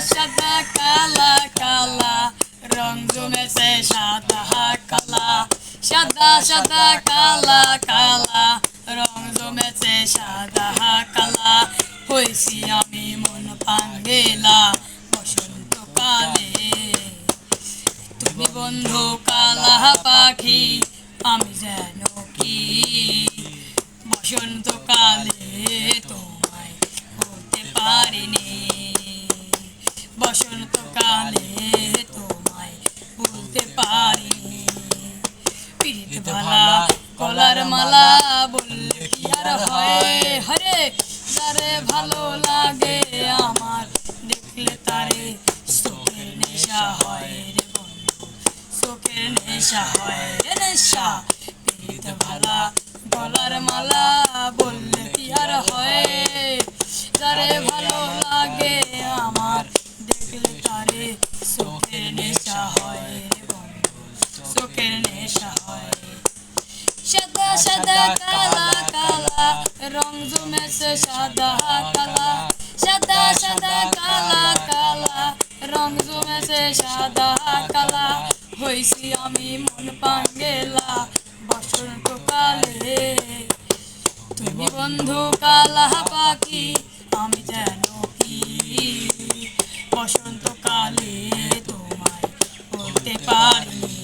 সাদা কালা কালা। রং জমেছে সাদা কালা। সাদা সাদা, কালা কালা। রং জমেছে সাদা কালা। হয়েছি আমি মন পাঙ্গেলা বসন্তকালে। তুমি বন্ধু কালা পাখি, আমি যেন কি? বসন্তকালে তোমায় বলতে পারিনি। বসন্তকালে তোমায় বলতে পারিনি পিরিত ভালা কলার মালা বললে কি আর হয়? হরে যারে ভালো লাগে আমার দেখলে তারে চোখের নেশা হয় রে বন্ধু চোখের নেশা হয় নেশা। ভালা গলার মালা সাদা সাদা, কালা কালা, রং জমেছে সাদা, কালা। সাদা সাদা, কালা কালা, রং জমেছে সাদা, কালা। হইছি আমি মন পাঙ্গেলা বসন্ত কালে তুমি বন্ধু কালা পাখি, আমি যেন কি? বসন্ত কালে তোমায় বলতে পারি।